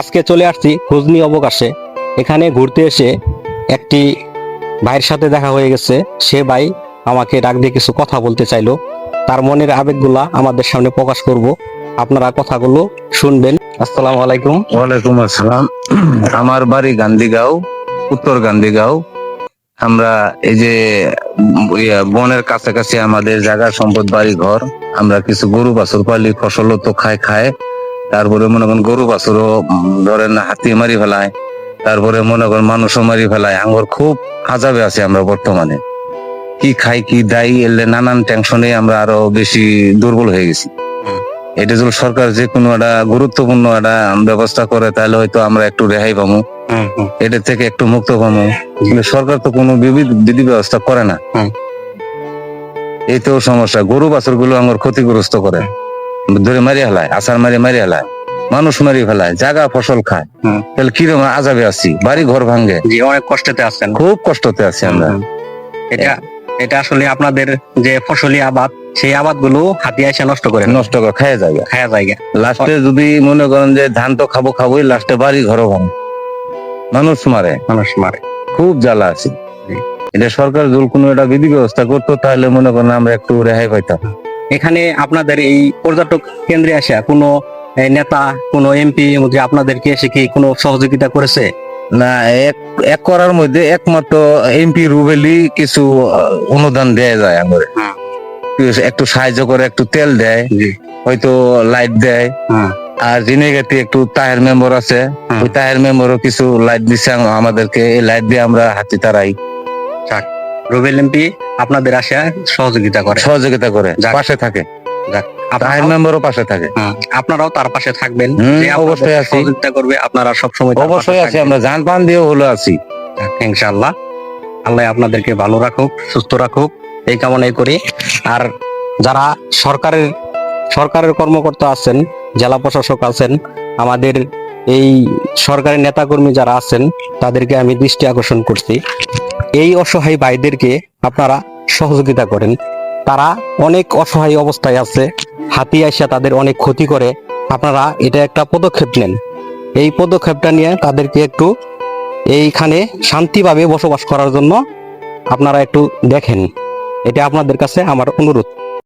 আজকে চলে আসছি হুজনি অবকাশে। এখানে ঘুরতে এসে একটি ভাইয়ের সাথে দেখা হয়ে গেছে। সে ভাই আমাকে ডাক দিয়ে কিছু কথা বলতে চাইলো। তার মনের আবেগগুলা আমাদের সামনে প্রকাশ করব। আপনারা কথাগুলো শুনবেন। আসসালামু আলাইকুম। ওয়ালাইকুম আসসালাম। আমার বাড়ি গান্ধীগাঁও, উত্তর গান্ধীগাঁও। আমরা এই যে বনের কাছাকাছি আমাদের জায়গা, সম্পদ বাড়ি ঘর আমরা কিছু গরু, বাছুর, পালি ফসলও তো খায় খায়। তারপরে মনে করেন গরু বাছুরও ধরেন হাতি মারি ফেলায় তারপরে মনে করেন মানুষও মারি ফেলায়। আঙ্গর খুব হাজাবে আছে আমরা বর্তমানে। কি খাই কি দায়ী এলে নানান টেনশনে আমরা আরও বেশি দুর্বল হয়ে গেছি। এটা যদি সরকার যে কোনো একটা গুরুত্বপূর্ণ একটা ব্যবস্থা করে তাহলে হয়তো আমরা একটু রেহাই পাবো। এটা থেকে একটু মুক্ত পাবো। কিন্তু সরকার তো কোনো বিধি বিধি ব্যবস্থা করে না। এই তো সমস্যা। গরু বাছুরগুলো আমার ক্ষতিগ্রস্ত করে। ধরে মারি ফেলায় আসার মারি মারি ফেলায় মানুষ মারি ফেলায় জায়গা ফসল খায়। তাহলে কীরকম আজাবে আছি? বাড়ি ঘর ভাঙ্গে জি অনেক কষ্টতে আছেন। খুব কষ্টতে আছি আমরা। এটা এটা আসলে আপনাদের যে ফসলি আবাদ সেই আবাদগুলো হাতি এসে নষ্ট করে নষ্ট করে খায় জায়গা। খায়া জায়গা। লাস্টে যদি মনে করেন যে ধান তো খাব খাবোই লাস্টে বাড়ি ঘর ভাঙে। মানুষ মারে। মানুষ মারে। খুব জ্বালা আছে। এটা সরকার যদি কোনো একটা বিধি ব্যবস্থা করতো তাহলে মনে করেন আমরা একটু রেহাই পাইতাম। এখানে আপনাদের এই পর্যটক কেন্দ্রে আসা কোনো নেতা কোনো এমপি মন্ত্রী আপনাদেরকে এসে কি কোনো সহযোগিতা করেছে? না এক এক করার মধ্যে একমাত্র এমপি রুবেলি কিছু অনুদান দেয়া যায় আমার একটু সাহায্য করে একটু তেল দেয় হয়তো লাইট দেয়। হ্যাঁ। আর জিনেগাতে একটু তাহের মেম্বার আছে হুম। ওই তাহের মেম্বারও কিছু লাইট দিচ্ছে আমাদেরকে এই লাইট দিয়ে আমরা হাতি তারাই। রুবেল এমপি আপনাদের আসা সহযোগিতা করে। সহযোগিতা করে পাশে থাকে। তাহের মেম্বারও পাশে থাকে। আপনারাও তার পাশে থাকবেন। হুম, যে আপনাদের অবশ্যই আছি। সহযোগিতা করবে আপনারা সবসময় তার অবশ্যই আছে আমরা জান পান দিয়েও হলো আছি। ইনশাআল্লাহ। আল্লাহ আপনাদেরকে ভালো রাখুক সুস্থ রাখুক এই কামনাই করি। আর যারা সরকারের সরকারের কর্মকর্তা আছেন জেলা প্রশাসক আছেন আমাদের এই সরকারি নেতাকর্মী যারা আছেন তাদেরকে আমি দৃষ্টি আকর্ষণ করছি। এই অসহায় ভাইদেরকে আপনারা সহযোগিতা করেন। তারা অনেক অসহায় অবস্থায় আছে। হাতি আসা তাদের অনেক ক্ষতি করে। আপনারা এটা একটা পদক্ষেপ নেন। এই পদক্ষেপটা নিয়ে তাদেরকে একটু এইখানে শান্তিভাবে বসবাস করার জন্য আপনারা একটু দেখেন। এটা আপনাদের কাছে আমার অনুরোধ।